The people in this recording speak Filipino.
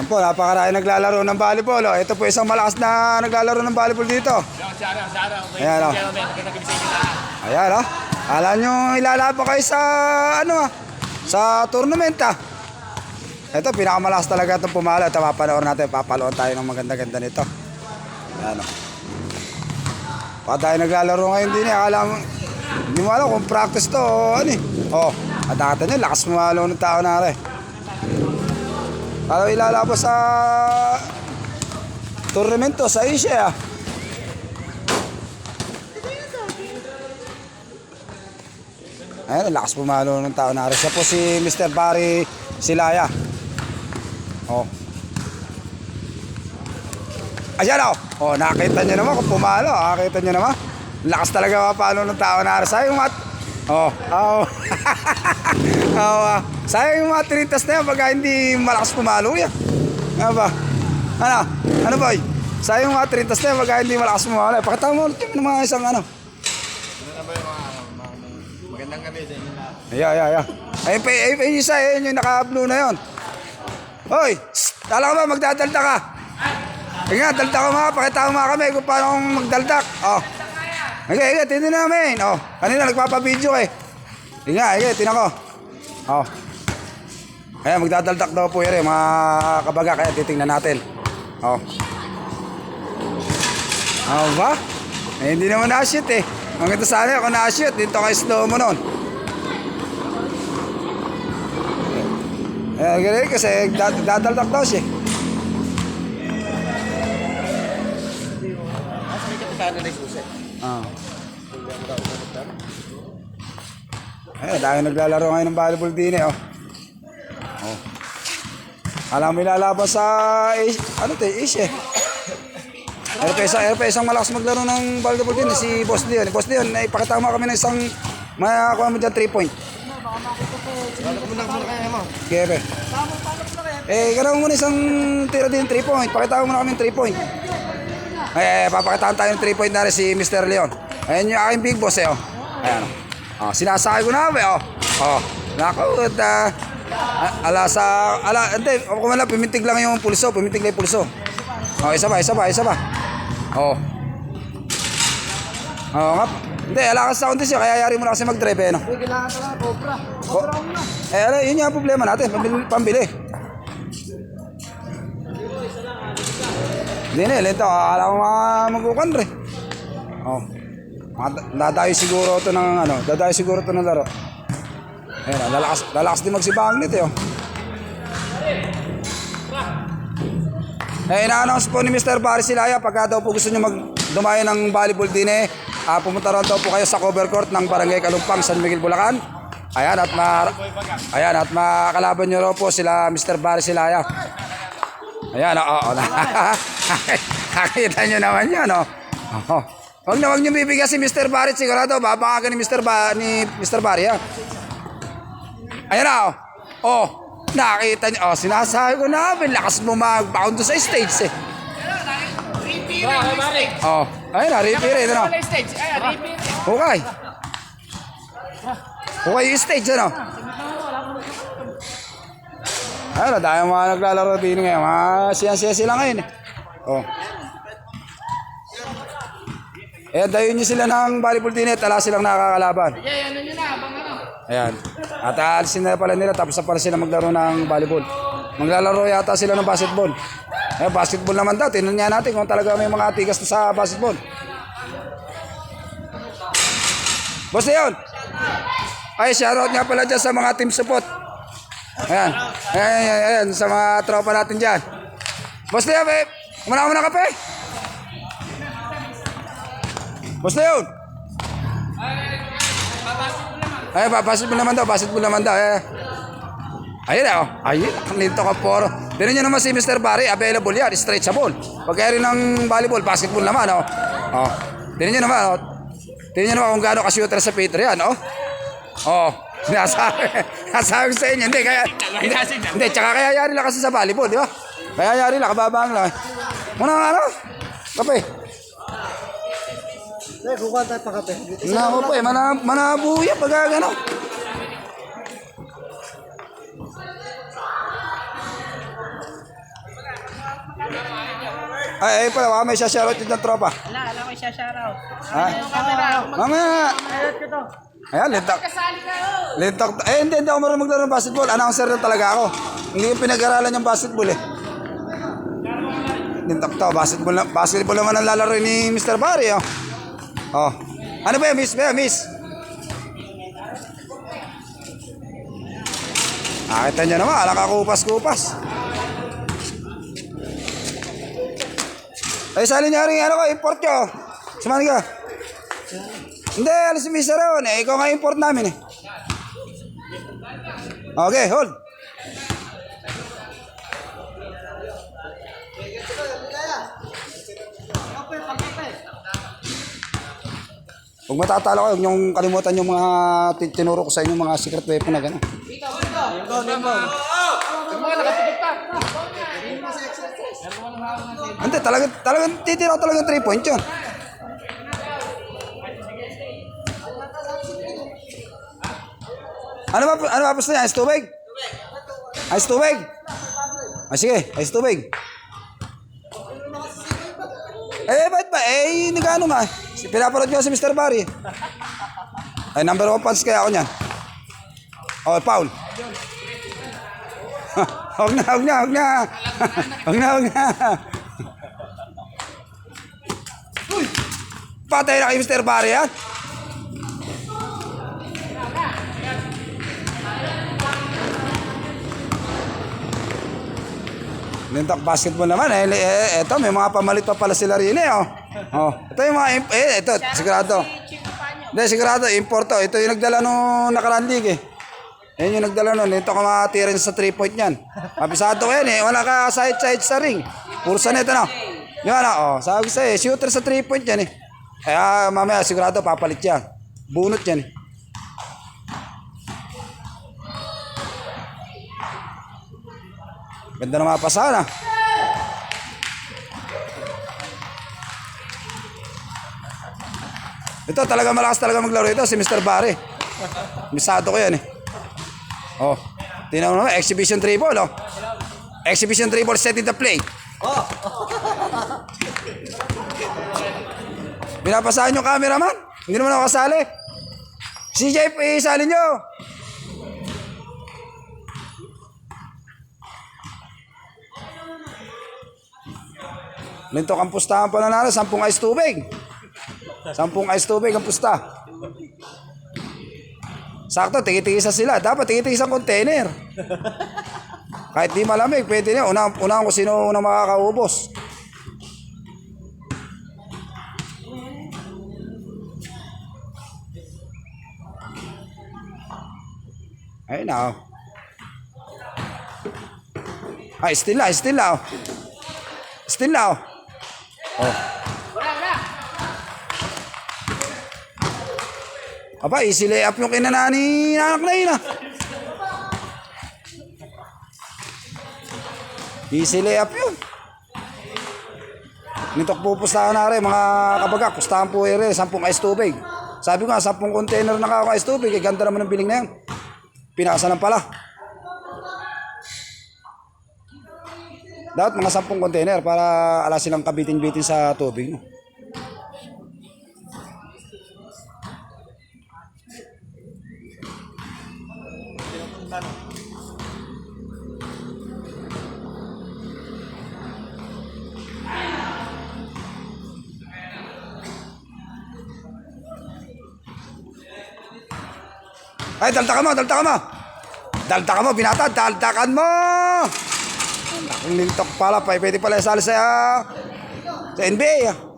Yan po, napakarami naglalaro ng volleyball. Oh. Ito po isang malakas na naglalaro ng volleyball dito. Ayan o. Ayan o. Alam nyo, ilalaban kayo sa, ano ah, sa tournament ah. Ito, pinakamalakas talaga itong pumalo. Ito, papanood natin. Papaloon tayo ng maganda-ganda nito. Ayan o. Pa tayo naglalaro ngayon din eh. Akala mo, hindi mo alam kung practice to o ano eh. Oh, at nyo, lakas pumalo ng tao na rin. Ano ilalabas sa tournament to sa Asia ang lakas pumalo ng tao na. Siya po si Mr. Barry Silaya. Oh. Ayan oh. Oh, nakita niyo naman kung pumalo. ah. Nakita niyo naman. Lakas talaga mapalo ng tao na rin. Sayang mat. Oh. Oh. oh ah. Sayang yung mga tinitas na yan pagka hindi malakas pumalo yan. Ano ba? Ano? Ano boy? Sayang yung mga tinitas na yan pagka hindi malakas pumalo. Pakita mo ulit yung mga isang ano. Magandang gabi sa inyo lahat. Yeah, yeah, yeah. Ayun pa, ayun pa yung isa, ayun yung naka-blue na yun. Hoy, tala ka ba, magdadalda ka? Nga, dalda ka mga, pakita mo mga kami kung paano magdaldak. Oh. Okay, okay, tinan namin. Oh, kanina nagpapabideo eh. Nga, okay, tinan ko. Oh. Ayan, magdadaldak daw po yun eh, mga kabaga, kaya titingnan natin. Oh. Oh ba? Eh, hindi naman na-shoot eh. Ang ito sana ako na-shoot, dito kay slow mo nun. Eh, ganun kasi dad- dadaldak daw siya. Kapisado na susi. Ah. Eh, dahil naglalaro ngayon ng volleyball din eh, oh. Oh. Alam mo ilalaban sa Asia, ano to, Asia. Pero pa isang, pa isang malakas maglaro ng volleyball din, eh, si Boss Leon. Boss Leon, eh, pakita mo kami ng isang, makakuha mo dyan 3 point. Muna muna kaya mo. Kere. Eh, gano'n mo muna isang tira din 3 point. Pakita mo muna kami 3 point. Eh, eh, papakitaan tayo ng 3 point na rin si Mr. Leon. Ayan yung aking big boss eh, oh. Ayan, oh. oh sinasakay ko na, eh, oh. Oh, naku, at, ah, a- ala sa, ala, hindi, kung wala, pimintig lang yung pulso, pimintig lang yung pulso. Oh, isa pa, isa pa, isa pa. Oh. Oo nga. Hindi, alakas sa kondisyon, kaya yari mo na kasi mag-drive eh, no? Kailangan talaga, Cobra. Ko- eh, ano, yun yung problema natin, pambili. pambili. Na, lento, akala ko magkukan rin. Oh. Dadayo siguro to ng ano, dadayo siguro to ng laro. Ayun, oh, lalakas, lalakas din magsibang nito, oh. Eh, ina-announce po ni Mr. Barry Silaya pagka daw po gusto nyo magdumayo ng volleyball din eh, ah, pumunta rin daw po kayo sa cover court ng Barangay Kalumpang, San Miguel, Bulacan. Ayan, at ma Ayan, at makakalaban nyo raw po sila Mr. Barry Silaya. Ayan, oo, oo. Nakita nyo naman yan, oh. Oh. Huwag na huwag nyo bibigyan si Mr. Barry, sigurado, babangagan ni Mr. Ba ni Mr. Barry, yan. Ayan na, oh. Oh, nakita niyo. Oh, sinasabi ko na, lakas mo mag-bound sa stage, eh. Oh, ayun na, repeat, ano. Ay, repeat. Okay. Okay yung stage, ano? Ayun na, dahil mga naglalaro din ngayon. Mga siya-siya sila ngayon, eh. Oh. Eh, dayon nyo sila ng volleyball din, eh. Tala silang nakakalaban. Ay, ano nyo na, abang ano. Ayan. At aalisin na pala nila tapos na pala sila maglaro ng volleyball. Maglalaro yata sila ng basketball. Eh, basketball naman daw. Tingnan nga natin kung talaga may mga tigas na sa basketball. Basta yun. Ay, shoutout nga pala dyan sa mga team support. Ayan. Ayan, ayan, ayan, sa mga tropa natin dyan. Basta yun, babe. Kumana mo na kape. Basta yun. Ay, ba, basketball naman daw, basketball naman daw. Eh. Ayun na, oh. Ayun, ang lito ka poro. Tignan nyo naman si Mr. Barry, available yan, stretchable. Pag kaya rin ng volleyball, basketball naman, oh. Oh. Tignan nyo naman, oh. Tignan nyo naman kung gaano ka-shooter sa Peter yan, oh. Oh. Nasabi, nasabi ko sa inyo, hindi, kaya, hindi, hindi, tsaka kaya yari lang kasi sa volleyball, di ba? Kaya yari lang, kababang lang. Muna nga, ano? Kape. Eh, kukuha tayo pa kape. Naku po eh, mana, manabuya pag gano. Ay, ay pala, baka may shoutout yun ng tropa. Wala, alam ko siya shoutout. Ha? Mamaya. Ayot ko to. Ayan, lintak. Oh. Lintak. Eh, hindi, hindi ako marunong maglaro ng basketball. Announcer na talaga ako. Hindi ko pinag-aralan yung basketball eh. Lintak to. Basketball, na, basketball naman ang lalaro ni Mr. Barry, oh. Oh. Ano ba yan, miss? Ba yan, miss? Nakita niyo naman, alang kupas-kupas. Ay, sali niya rin, ano ko, import nyo. Sumali ka. Hindi, alas si Mr. Ron. Eh, ikaw nga import namin eh. Okay, hold. Huwag matatalo kayo, huwag niyong kalimutan yung mga tin- tinuro ko sa inyo mga secret weapon na gano'n. Hindi, talagang, talagang titira ko talagang 3 point yun. Ano ba, ano ba gusto niya? Ice tubig? Ice tubig? Ah, sige, ice tubig. Eh, ba't ba? Eh, nagano nga. Si- Pinapanood ko si Mr. Barry. Ay, number one fans kaya ako niyan. Oh, Paul. Huwag na, huwag na, huwag na. Huwag na, huwag na. Patay na kay Mr. Barry, ha? Lintak basketball naman eh. eh ito, may mga pamalit pa pala sila rin eh. Oh. Oh. Ito yung mga, imp- eh, ito, sigurado. Hindi, sigurado, import to. Ito yung nagdala nung nakaraan league eh. Yan yung nagdala nun. Ito ka makatira sa 3 point yan. Mabisado ko yan eh. Wala ka side-side sa ring. Puro sa neto na. Yung ano, oh, sabi ko sa'yo, shooter sa 3 point yan eh. Kaya mamaya sigurado papalit yan. Bunot yan eh. Ganda na mga Ito talaga malakas talaga maglaro ito si Mr. Barry. Misado ko yan eh. Oh. Tingnan mo exhibition dribble oh. Exhibition dribble set in the play. Pinapasahan yung cameraman. Hindi naman ako kasali. CJ, isali nyo. Lintok ang pustahan pa nanalo, sampung ice tubig. Sampung ice tubig ang pusta. Sakto, tigitiisa sila. Dapat tigitiisa ang container. Kahit di malamig, pwede na. Una, unahan ko sino unang makakaubos. Ayun na. oh. Ay, still na, still na. oh. Still na. oh. Aba, easy layup yung kinanani nanak na yun ah. Easy layup yun. Nitok pupustahan na rin, mga kabagak, pustahan po ere, sampung ice tubig. Sabi ko nga, sampung container na kako ice tubig, eh, ganda naman ng biling na yan. Pinasa lang pala. Dapat mga sampung container para ala silang kabitin-bitin sa tubig. No? Ay, daltakan mo, daltakan mo. Daltakan mo, binata, daltakan mo. Ang lintok pala, pa, pwede pala isali sa, sa NBA. ah.